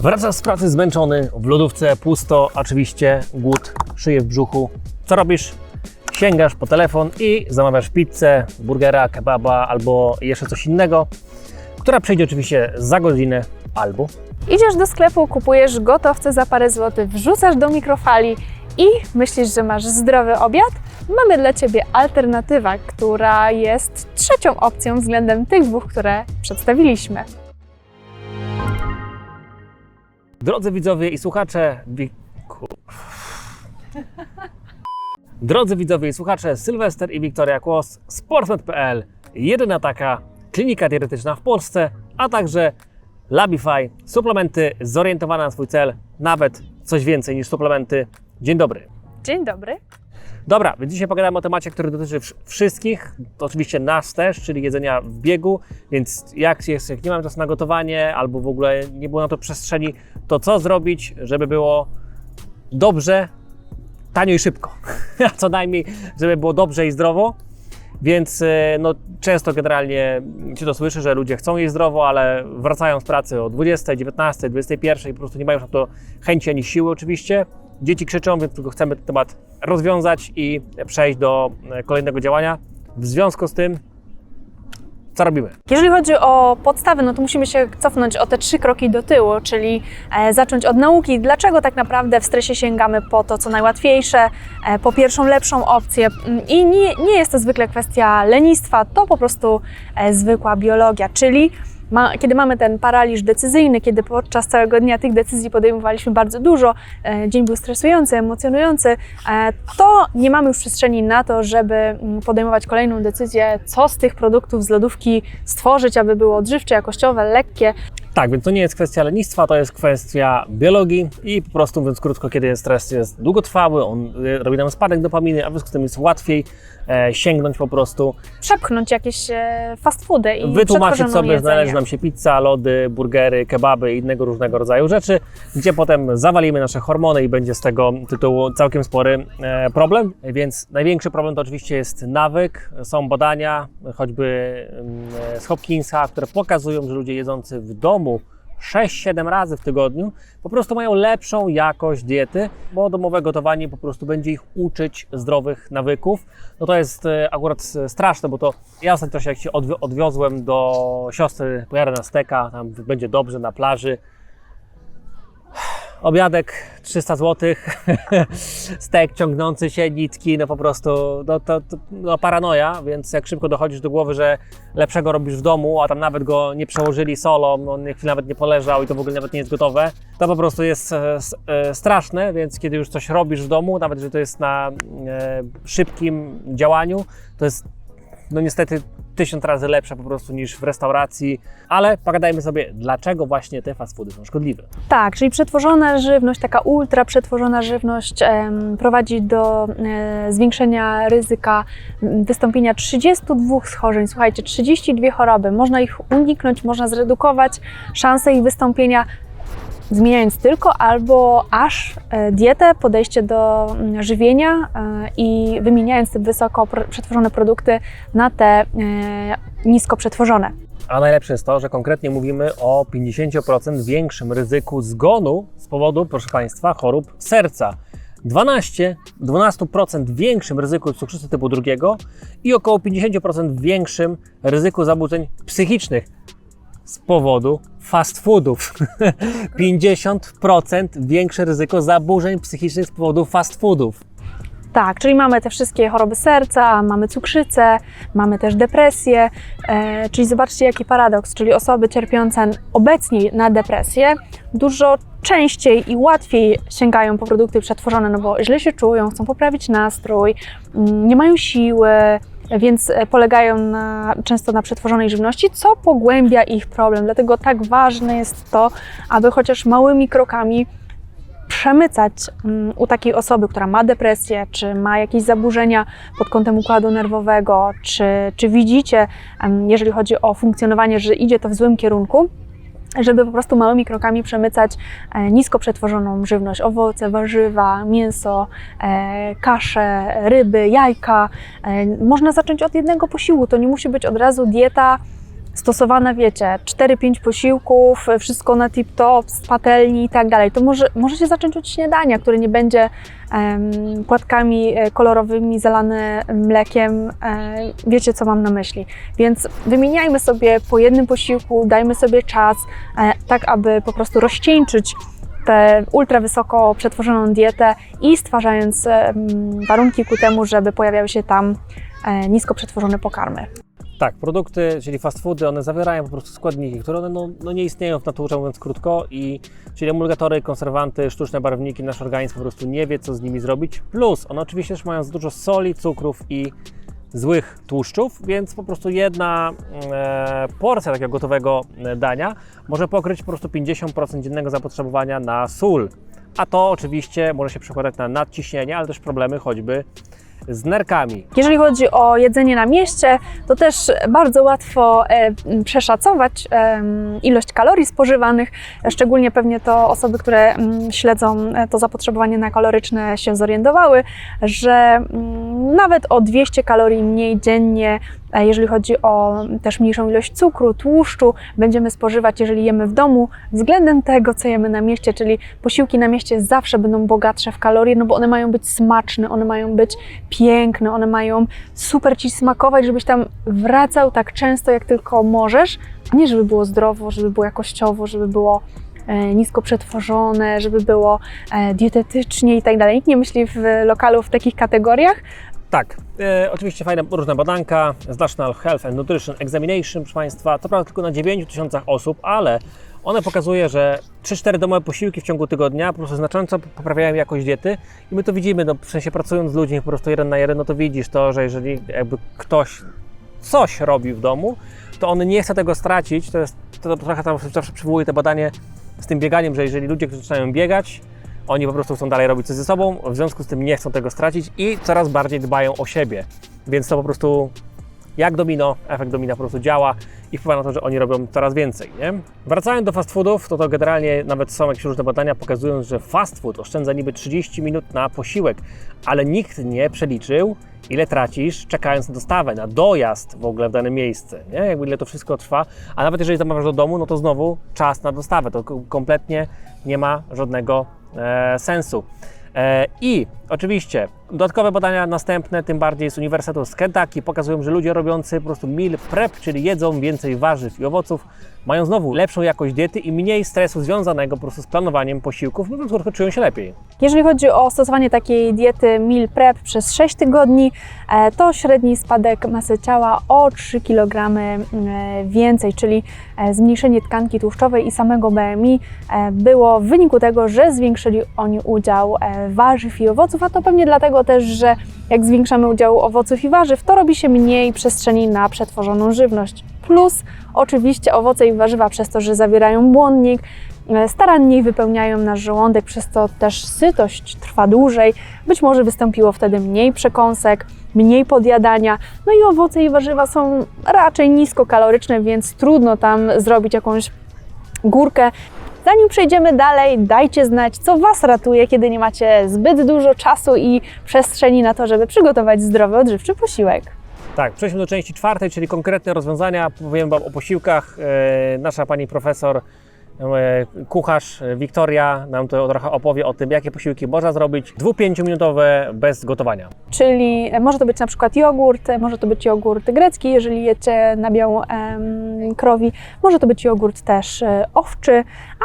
Wracasz z pracy zmęczony, w lodówce pusto, oczywiście głód szyje w brzuchu. Co robisz? Sięgasz po telefon i zamawiasz pizzę, burgera, kebaba albo jeszcze coś innego, która przyjdzie oczywiście za godzinę albo Idziesz do sklepu, kupujesz gotowce za parę złotych, wrzucasz do mikrofali i myślisz, że masz zdrowy obiad? Mamy dla Ciebie alternatywę, która jest trzecią opcją względem tych dwóch, które przedstawiliśmy. Drodzy widzowie i słuchacze. Ku- Drodzy widzowie i słuchacze, Sylwester i Wiktoria Kłos, Sportsnet.pl, jedyna taka klinika dietetyczna w Polsce, a także Labify, suplementy zorientowane na swój cel, nawet coś więcej niż suplementy. Dzień dobry. Dzień dobry. Dobra, więc dzisiaj pogadamy o temacie, który dotyczy wsz- wszystkich, oczywiście nas też, czyli jedzenia w biegu, więc jak jest, jak nie mam czasu na gotowanie, albo w ogóle nie było na to przestrzeni, to co zrobić, żeby było dobrze, tanio i szybko, a co najmniej, żeby było dobrze i zdrowo. Więc e, no, często generalnie się to słyszy, że ludzie chcą jeść zdrowo, ale wracają z pracy o 20, 19, 21 i po prostu nie mają już na to chęci ani siły oczywiście. Dzieci krzyczą, więc tylko chcemy ten temat rozwiązać i przejść do e, kolejnego działania. W związku z tym, co robimy? Jeżeli chodzi o podstawy, no to musimy się cofnąć o te trzy kroki do tyłu, czyli e, zacząć od nauki, dlaczego tak naprawdę w stresie sięgamy po to, co najłatwiejsze, e, po pierwszą, lepszą opcję. Mm, I nie, nie jest to zwykle kwestia lenistwa, to po prostu zwykła biologia, czyli ma, kiedy mamy ten paraliż decyzyjny, kiedy podczas całego dnia tych decyzji podejmowaliśmy bardzo dużo, e, dzień był stresujący, emocjonujący, e, to nie mamy już przestrzeni na to, żeby mm, podejmować kolejną decyzję, co z tych produktów z lodówki stworzyć, aby było odżywcze, jakościowe, lekkie. Tak, więc to nie jest kwestia lenistwa, to jest kwestia biologii i po prostu, mówiąc krótko, kiedy stres jest długotrwały, on y, robi nam spadek dopaminy, a w związku z tym jest łatwiej e, sięgnąć po prostu Przepchnąć jakieś e, fast foody i wytłumaczyć sobie, jedzenie. znaleźć nam się pizza, lody, burgery, kebaby i innego różnego rodzaju rzeczy, gdzie potem zawalimy nasze hormony i będzie z tego tytułu całkiem spory e, problem. Więc największy problem to oczywiście jest nawyk. Są badania, choćby mm, z Hopkinsa, które pokazują, że ludzie jedzący w domu 6-7 razy w tygodniu po prostu mają lepszą jakość diety, bo domowe gotowanie po prostu będzie ich uczyć zdrowych nawyków. No to jest e, akurat e, straszne, bo to ja ostatnio jak się odwi- odwiozłem do siostry, pojadę na steka, tam będzie dobrze na plaży. Obiadek 300 zł, stek ciągnący się, nitki, no po prostu no, to, to no, paranoja, więc jak szybko dochodzisz do głowy, że lepszego robisz w domu, a tam nawet go nie przełożyli solą, on chwilę nawet nie poleżał i to w ogóle nawet nie jest gotowe, to po prostu jest e, e, straszne, więc kiedy już coś robisz w domu, nawet że to jest na e, szybkim działaniu, to jest no niestety tysiąc razy lepsze po prostu niż w restauracji, ale pogadajmy sobie, dlaczego właśnie te fast foody są szkodliwe. Tak, czyli przetworzona żywność, taka ultra przetworzona żywność em, prowadzi do e, zwiększenia ryzyka wystąpienia 32 schorzeń. Słuchajcie, 32 choroby. Można ich uniknąć, można zredukować szanse ich wystąpienia zmieniając tylko albo aż e, dietę, podejście do mm, żywienia e, i wymieniając te wysoko przetworzone produkty na te e, nisko przetworzone. A najlepsze jest to, że konkretnie mówimy o 50% większym ryzyku zgonu z powodu, proszę Państwa, chorób serca. 12, 12% większym ryzyku cukrzycy typu drugiego i około 50% większym ryzyku zaburzeń psychicznych z powodu fast foodów. 50% większe ryzyko zaburzeń psychicznych z powodu fast foodów. Tak, czyli mamy te wszystkie choroby serca, mamy cukrzycę, mamy też depresję, e, czyli zobaczcie jaki paradoks, czyli osoby cierpiące obecnie na depresję dużo częściej i łatwiej sięgają po produkty przetworzone, no bo źle się czują, chcą poprawić nastrój, mm, nie mają siły, więc e, polegają na, często na przetworzonej żywności, co pogłębia ich problem. Dlatego tak ważne jest to, aby chociaż małymi krokami przemycać mm, u takiej osoby, która ma depresję, czy ma jakieś zaburzenia pod kątem układu nerwowego, czy, czy widzicie, jeżeli chodzi o funkcjonowanie, że idzie to w złym kierunku, żeby po prostu małymi krokami przemycać e, nisko przetworzoną żywność, owoce, warzywa, mięso, e, kasze, ryby, jajka. E, Można zacząć od jednego posiłku, to nie musi być od razu dieta stosowana, wiecie, 4-5 posiłków, wszystko na tip-top, z patelni i tak dalej, to może, możecie zacząć od śniadania, które nie będzie płatkami e, kolorowymi zalane mlekiem. E, wiecie, co mam na myśli. Więc wymieniajmy sobie po jednym posiłku, dajmy sobie czas, e, tak aby po prostu rozcieńczyć tę ultra wysoko przetworzoną dietę i stwarzając warunki ku temu, żeby pojawiały się tam nisko przetworzone pokarmy. Tak, produkty, czyli fast foody, one zawierają po prostu składniki, które one no, no nie istnieją w naturze, mówiąc krótko, i czyli emulgatory, konserwanty, sztuczne barwniki, nasz organizm po prostu nie wie, co z nimi zrobić. Plus, one oczywiście też mają dużo soli, cukrów i złych tłuszczów, więc po prostu jedna e, porcja takiego gotowego e, dania może pokryć po prostu 50% dziennego zapotrzebowania na sól. A to oczywiście może się przekładać na nadciśnienie, ale też problemy choćby z nerkami. Jeżeli chodzi o jedzenie na mieście, to też bardzo łatwo e, przeszacować ilość kalorii spożywanych. Szczególnie pewnie to osoby, które mm, śledzą e, to zapotrzebowanie na kaloryczne się zorientowały, że mm, nawet o 200 kalorii mniej dziennie, jeżeli chodzi o też mniejszą ilość cukru, tłuszczu, będziemy spożywać, jeżeli jemy w domu, względem tego, co jemy na mieście, czyli posiłki na mieście zawsze będą bogatsze w kalorie, no bo one mają być smaczne, one mają być piękne, one mają super Ci smakować, żebyś tam wracał tak często, jak tylko możesz, nie żeby było zdrowo, żeby było jakościowo, żeby było e, nisko przetworzone, żeby było e, dietetycznie i tak dalej. Nikt nie myśli w lokalu w takich kategoriach, Tak, e, oczywiście fajne różne badanka z National Health and Nutrition Examination, proszę Państwa, to prawda tylko na 9 tysiącach osób, ale one pokazuje, że 3-4 domowe posiłki w ciągu tygodnia po prostu znacząco poprawiają jakość diety i my to widzimy, no w sensie pracując z ludźmi po prostu jeden na jeden, no to widzisz to, że jeżeli jakby ktoś coś robi w domu, to on nie chce tego stracić, to jest, to trochę tam zawsze przywołuje to badanie z tym bieganiem, że jeżeli ludzie, którzy zaczynają biegać, oni po prostu chcą dalej robić coś ze sobą, w związku z tym nie chcą tego stracić i coraz bardziej dbają o siebie. Więc to po prostu jak domino, efekt domina po prostu działa i wpływa na to, że oni robią coraz więcej. Nie? Wracając do fast foodów, to to generalnie nawet są jakieś różne badania pokazują, że fast food oszczędza niby 30 minut na posiłek, ale nikt nie przeliczył, ile tracisz czekając na dostawę, na dojazd w ogóle w dane miejsce, nie? Jakby ile to wszystko trwa, a nawet jeżeli zamawiasz do domu, no to znowu czas na dostawę, to kompletnie nie ma żadnego sensu. E, I oczywiście dodatkowe badania następne, tym bardziej z Uniwersytetu z Kentucky, pokazują, że ludzie robiący po prostu meal prep, czyli jedzą więcej warzyw i owoców, mają znowu lepszą jakość diety i mniej stresu związanego po prostu z planowaniem posiłków, no po prostu czują się lepiej. Jeżeli chodzi o stosowanie takiej diety meal prep przez 6 tygodni, e, to średni spadek masy ciała o 3 kg e, więcej, czyli e, zmniejszenie tkanki tłuszczowej i samego BMI było w wyniku tego, że zwiększyli oni udział warzyw i owoców, a to pewnie dlatego też, że jak zwiększamy udział owoców i warzyw, to robi się mniej przestrzeni na przetworzoną żywność. Plus oczywiście owoce i warzywa przez to, że zawierają błonnik, e, staranniej wypełniają nasz żołądek, przez to też sytość trwa dłużej. Być może wystąpiło wtedy mniej przekąsek, mniej podjadania. No i owoce i warzywa są raczej niskokaloryczne, więc trudno tam zrobić jakąś górkę. Zanim przejdziemy dalej, dajcie znać, co Was ratuje, kiedy nie macie zbyt dużo czasu i przestrzeni na to, żeby przygotować zdrowy, odżywczy posiłek. Tak, przejdźmy do części czwartej, czyli konkretne rozwiązania. Powiem Wam o posiłkach. E, Nasza pani profesor, kucharz e, Wiktoria nam to trochę opowie o tym, jakie posiłki można zrobić. Dwu-pięciominutowe bez gotowania. Czyli e, może to być na przykład jogurt, e, może to być jogurt grecki, jeżeli jecie nabiał em, krowi, może to być jogurt też e, owczy,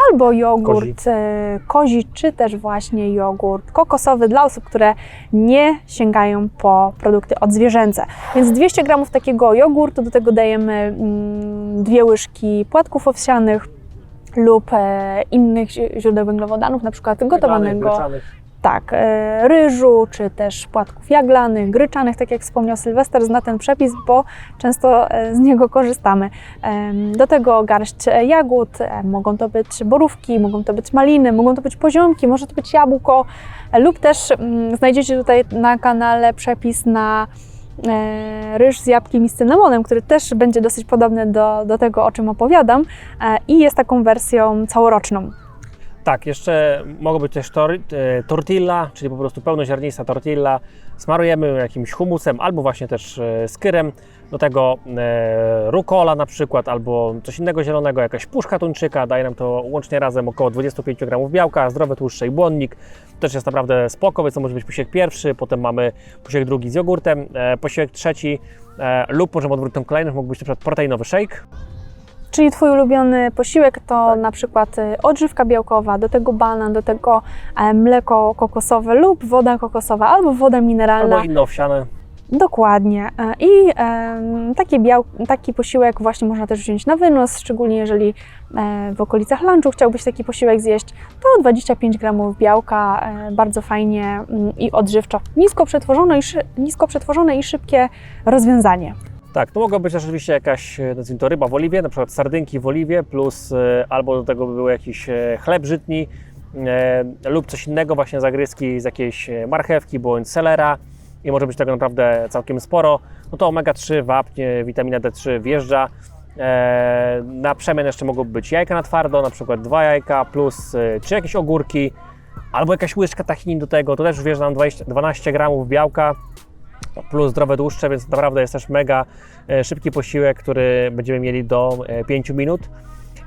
albo jogurt e, kozi, czy też właśnie jogurt kokosowy dla osób, które nie sięgają po produkty odzwierzęce. Więc 200 gramów takiego jogurtu, do tego dajemy mm, dwie łyżki płatków owsianych lub e, innych źródeł węglowodanów, na przykład gotowanego Gryczanych. tak, e, ryżu, czy też płatków jaglanych, gryczanych, tak jak wspomniał Sylwester, zna ten przepis, bo często e, z niego korzystamy. Do tego garść jagód, mogą to być borówki, mogą to być maliny, mogą to być poziomki, może to być jabłko, lub też mm, znajdziecie tutaj na kanale przepis na ryż z jabłkiem i z cynamonem, który też będzie dosyć podobny do, do tego, o czym opowiadam e, i jest taką wersją całoroczną. Tak, jeszcze mogą być też tor, e, tortilla, czyli po prostu pełnoziarnista tortilla. Smarujemy jakimś humusem albo właśnie też e, skyrem. Do tego e, rukola na przykład, albo coś innego zielonego, jakaś puszka tuńczyka. Daje nam to łącznie razem około 25 gramów białka, zdrowe tłuszcze i błonnik. Też jest naprawdę spoko, więc to może być posiłek pierwszy, potem mamy posiłek drugi z jogurtem, posiłek trzeci lub możemy odwrócić kolejny, mógł być na przykład proteinowy shake. Czyli Twój ulubiony posiłek to na przykład y, odżywka białkowa, do tego banan, do tego e, mleko kokosowe lub woda kokosowa albo woda mineralna. Albo inne owsiane. Dokładnie. E, I taki, biał, taki posiłek właśnie można też wziąć na wynos, szczególnie jeżeli e, w okolicach lunchu chciałbyś taki posiłek zjeść, to 25 gramów białka, bardzo fajnie mm, i odżywczo. Nisko przetworzone i, nisko przetworzone i szybkie rozwiązanie. Tak, to mogła być oczywiście jakaś, e, nazwijmy to ryba w oliwie, na przykład sardynki w oliwie, plus e, albo do tego by był jakiś e, chleb żytni lub coś innego, właśnie zagryzki z jakiejś marchewki bądź selera i może być tego naprawdę całkiem sporo. No to omega-3, wapnie, witamina D3 wjeżdża. Na przemian jeszcze mogą być jajka na twardo, na przykład dwa jajka plus czy jakieś ogórki, albo jakaś łyżka tahini do tego, to też wjeżdża nam 20, 12 gramów białka plus zdrowe tłuszcze, więc naprawdę jest też mega e, szybki posiłek, który będziemy mieli do e, 5 minut.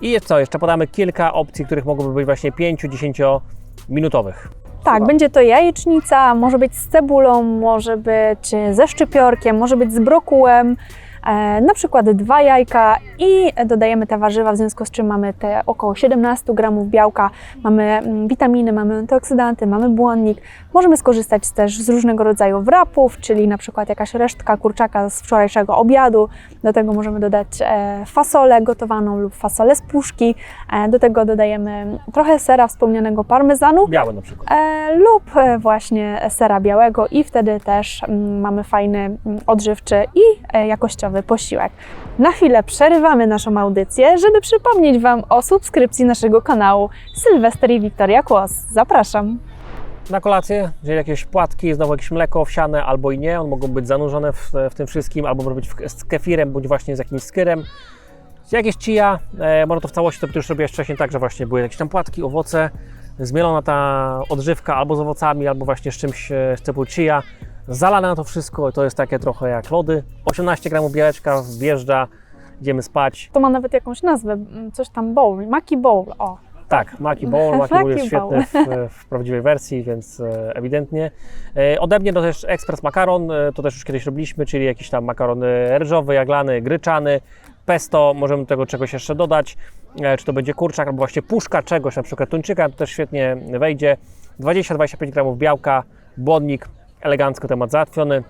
I co, jeszcze podamy kilka opcji, których mogłyby być właśnie 5-10 minutowych. Tak, będzie to jajecznica, może być z cebulą, może być ze szczypiorkiem, może być z brokułem. E, na przykład dwa jajka i dodajemy te warzywa, w związku z czym mamy te około 17 gramów białka, mamy mm, witaminy, mamy antyoksydanty, mamy błonnik. Możemy skorzystać też z różnego rodzaju wrapów, czyli na przykład jakaś resztka kurczaka z wczorajszego obiadu. Do tego możemy dodać e, fasolę gotowaną lub fasolę z puszki. E, do tego dodajemy trochę sera wspomnianego parmezanu Białe na przykład. lub właśnie sera białego i wtedy też mm, mamy fajny, mm, odżywczy i e, posiłek. Na chwilę przerywamy naszą audycję, żeby przypomnieć Wam o subskrypcji naszego kanału Sylwester i Wiktoria Kłos. Zapraszam. Na kolację, jeżeli jakieś płatki, znowu jakieś mleko owsiane albo i nie, one mogą być zanurzone w, w tym wszystkim, albo może być w, z kefirem, bądź właśnie z jakimś skyrem. Jakieś chia, e, może to w całości, to już robiłeś wcześniej tak, że właśnie były jakieś tam płatki, owoce, zmielona ta odżywka albo z owocami, albo właśnie z czymś e, z typu chia, zalane na to wszystko, to jest takie trochę jak lody. 18 gramów białeczka wjeżdża, idziemy spać. To ma nawet jakąś nazwę, mm, coś tam bowl, maki bowl, o. Tak, Maki Bowl, Maki Bowl jest świetny w, w prawdziwej wersji, więc e, ewidentnie. E, ode mnie to też ekspres makaron, e, to też już kiedyś robiliśmy, czyli jakiś tam makaron e, ryżowy, jaglany, gryczany, pesto, możemy do tego czegoś jeszcze dodać, czy to będzie kurczak, albo właśnie puszka czegoś, na przykład tuńczyka, to też świetnie wejdzie. 20-25 gramów białka, błonnik, elegancko temat załatwiony.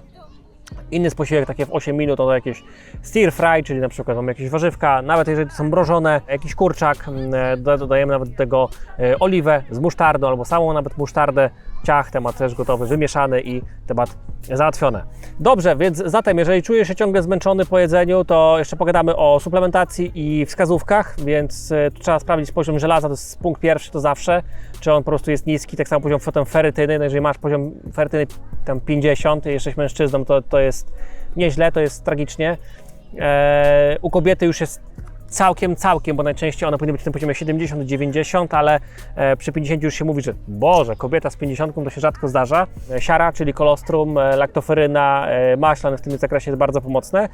Inny posiłek, takie w 8 minut, to jakieś stir fry, czyli na przykład mamy jakieś warzywka, nawet jeżeli są mrożone, jakiś kurczak, mm, e, do- dodajemy nawet do tego e, oliwę z musztardą albo samą nawet musztardę, ciach, temat też gotowy, wymieszany i temat załatwione. Dobrze, więc zatem jeżeli czujesz się ciągle zmęczony po jedzeniu, to jeszcze pogadamy o suplementacji i wskazówkach, więc e, trzeba sprawdzić poziom żelaza, to jest punkt pierwszy, to zawsze, czy on po prostu jest niski, tak samo poziom ferytyny, no jeżeli masz poziom ferytyny tam 50 i jesteś mężczyzną, to, to jest nieźle, to jest tragicznie. E, u kobiety już jest całkiem, całkiem, bo najczęściej one powinny być na tym poziomie 70-90, ale e, przy 50 już się mówi, że Boże, kobieta z 50 to się rzadko zdarza. E, siara, czyli kolostrum, e, laktoferyna, maślan w tym zakresie jest bardzo pomocne,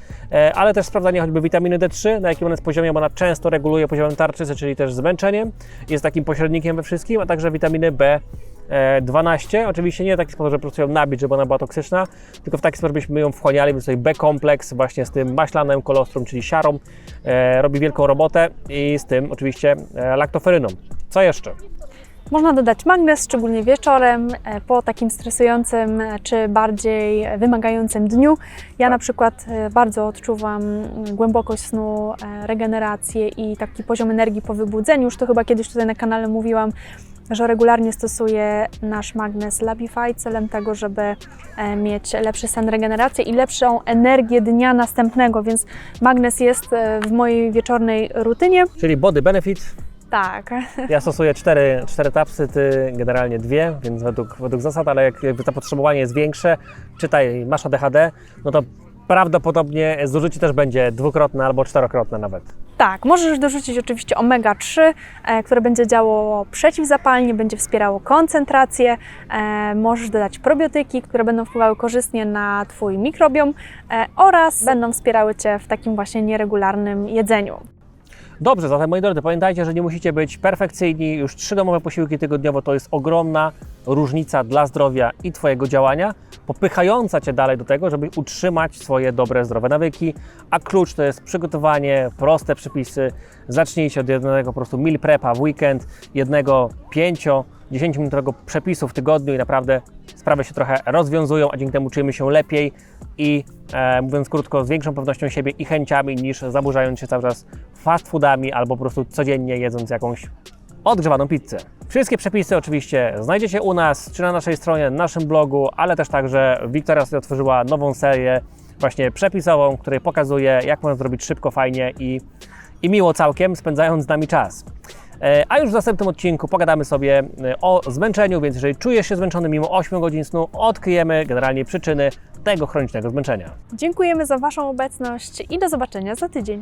ale też sprawdzanie choćby witaminy D3, na jakim ona jest poziomie, bo ona często reguluje poziomem tarczycy, czyli też zmęczeniem, jest takim pośrednikiem we wszystkim, a także witaminy B. e, 12, oczywiście nie w taki sposób, że po prostu ją nabić, żeby ona była toksyczna, tylko w taki sposób, żebyśmy ją wchłaniali, więc tutaj B-kompleks właśnie z tym maślanem, kolostrum, czyli siarą, e, robi wielką robotę i z tym oczywiście e, laktoferyną. Co jeszcze? Można dodać magnez, szczególnie wieczorem, e, po takim stresującym e, czy bardziej wymagającym dniu. Ja na przykład e, bardzo odczuwam głębokość snu, e, regenerację i taki poziom energii po wybudzeniu. Już to chyba kiedyś tutaj na kanale mówiłam, że regularnie stosuję nasz magnez Labify celem tego, żeby e, mieć lepszy sen, regenerację i lepszą energię dnia następnego, więc magnez jest e, w mojej wieczornej rutynie. Czyli body benefit. Tak. Ja stosuję cztery, cztery tapsy, ty generalnie dwie, więc według, według zasad, ale jak jakby zapotrzebowanie jest większe, czytaj, masz ADHD, no to prawdopodobnie zużycie też będzie dwukrotne albo czterokrotne nawet. Tak, możesz dorzucić oczywiście omega-3, e, które będzie działało przeciwzapalnie, będzie wspierało koncentrację. E, możesz dodać probiotyki, które będą wpływały korzystnie na Twój mikrobiom e, oraz będą wspierały Cię w takim właśnie nieregularnym jedzeniu. Dobrze, zatem moi drodzy, pamiętajcie, że nie musicie być perfekcyjni. Już trzy domowe posiłki tygodniowo to jest ogromna różnica dla zdrowia i Twojego działania, popychająca Cię dalej do tego, żeby utrzymać swoje dobre, zdrowe nawyki. A klucz to jest przygotowanie, proste przepisy. Zacznijcie od jednego po prostu meal prepa w weekend, jednego 5 10 minutowego przepisu w tygodniu i naprawdę sprawy się trochę rozwiązują, a dzięki temu czujemy się lepiej i e, mówiąc krótko, z większą pewnością siebie i chęciami niż zaburzając się cały czas fast foodami albo po prostu codziennie jedząc jakąś odgrzewaną pizzę. Wszystkie przepisy oczywiście znajdziecie u nas, czy na naszej stronie, na naszym blogu, ale też także Wiktoria sobie otworzyła nową serię właśnie przepisową, której pokazuje, jak można zrobić szybko, fajnie i, i miło całkiem, spędzając z nami czas. E, A już w następnym odcinku pogadamy sobie e, o zmęczeniu, więc jeżeli czujesz się zmęczony mimo 8 godzin snu, odkryjemy generalnie przyczyny tego chronicznego zmęczenia. Dziękujemy za Waszą obecność i do zobaczenia za tydzień.